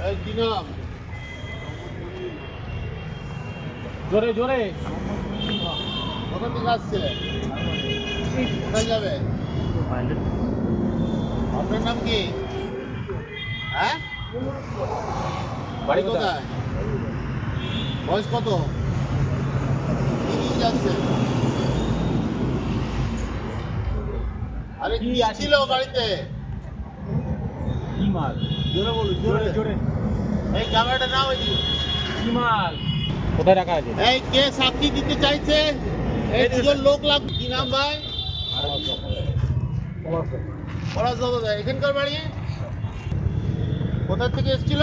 কি নাম? জোরে জোরে। কোথা থেকে আসছে? কোথায় যাবে? আপনার নাম কি? হ্যাঁ? বাড়ি কোথায়? বয়স কত? যাচ্ছে আরে কি ছিল বাড়িতে? কি মাল? জোরে বলুন জোরে। জোরে এই ক্যামেরাটা নাও এই কি মাল কোথায় রাখা আছে? এই কে সাক্ষী দিতে চাইছে? এই দুজন লোক লাগ কি নাম ভাই? এখানকার বাড়ি? কোথা থেকে এসেছিল?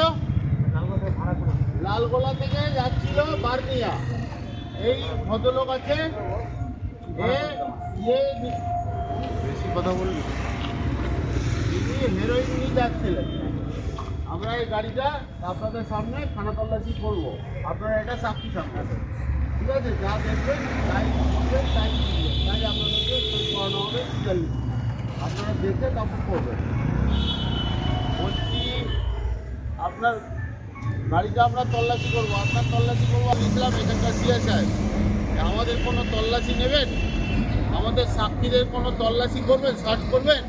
লালগোলা থেকে যাচ্ছিল বার্নিয়া। এই ভদ্রলোক আছে। বেশি কথা বলবি ইনি হেরোইন নিয়ে যাচ্ছিলেন। আমরা এই গাড়িটা আপনাদের সামনে খানা তল্লাশি করব। আপনারা এটা সাক্ষী সামনে ঠিক আছে? যা দেখবেন, তাই করবেন তাই তাই আপনাদেরকে সই করানো হবে, সিরিয়াল আপনারা দেখে তারপর করবেন। বলছি, আপনার গাড়িটা আমরা তল্লাশি করব। আপনার তল্লাশি করব ইসলাম এখানকার সিএসআই আমাদের কোনো তল্লাশি নেবেন? আমাদের সাক্ষীদের কোনো তল্লাশি করবেন, সার্চ করবেন?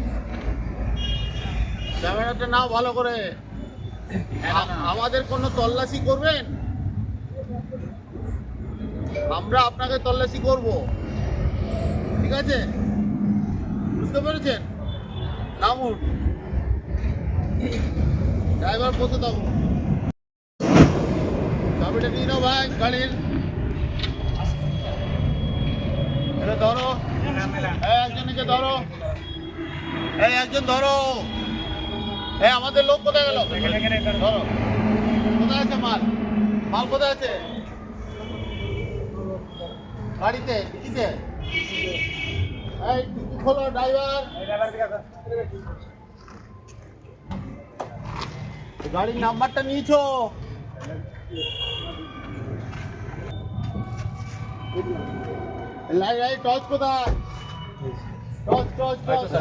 ক্যামেরাটা নাও ভালো করে। আমাদের কোনো তল্লাশি করবেন? আমরা আপনাকে তল্লাশি করব। ঠিক আছে? বুঝতে পেরেছেন? নামুন। ড্রাইভার বসে থাকুন। চাবিটা নিয়ে নাও ভাই, গাড়ির। এটা ধরো। একজনকে ধরো। এই একজন ধরো। এই আমাদের লোক কোথায় গেল? ধরো। কোথায় আছে মাল? মাল কোথায় আছে? এই খোলো ড্রাইভার। গাড়ির নাম্বারটা নিয়েছো? লাই লাই টর্চ কোথায়? Torch torch torch.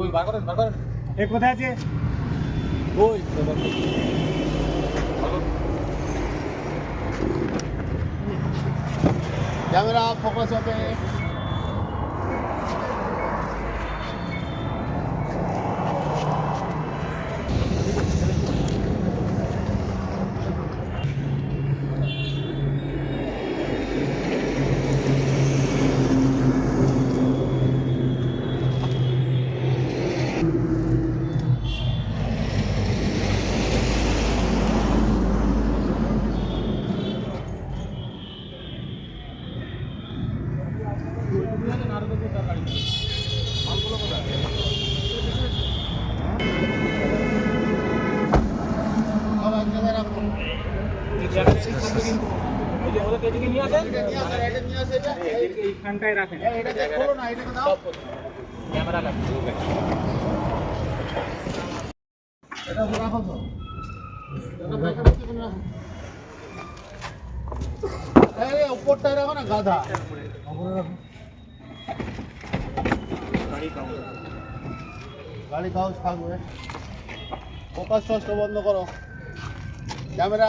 ওই বার করেন বার করেন। এ কোথায় আছে? ওই ক্যামেরা ফোকাস হবে। এদিকে নিয়ে আসেন। এইখানটায় রাখেন। দাও। ক্যামেরা লাগবে এটা রাখো তো। উপরটায় রাখো না গাধা। গাড়ি কাগজ থাকবে। ফোকাস টস্ট বন্ধ করো। ক্যামেরা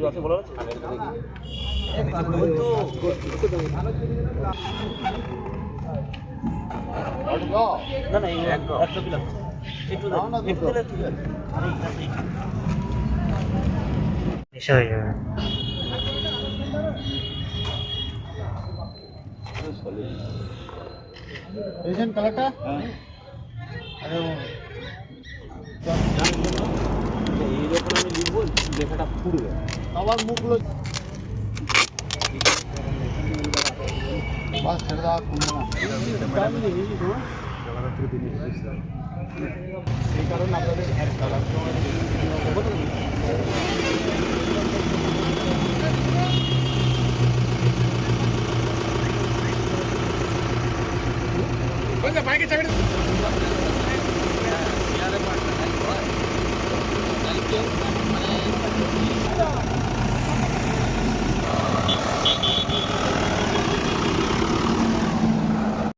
দেখি আর দাও। না না এই একদম। একটু একটু ঠিক আছে হয়ে যাবে পেয়েছেন কালারটা আরে লেখাটা ফুটবে আবার মুখগুলো বাস ছেড়ে দেওয়া সেই কারণে আপনাদের বাইকে চাকরি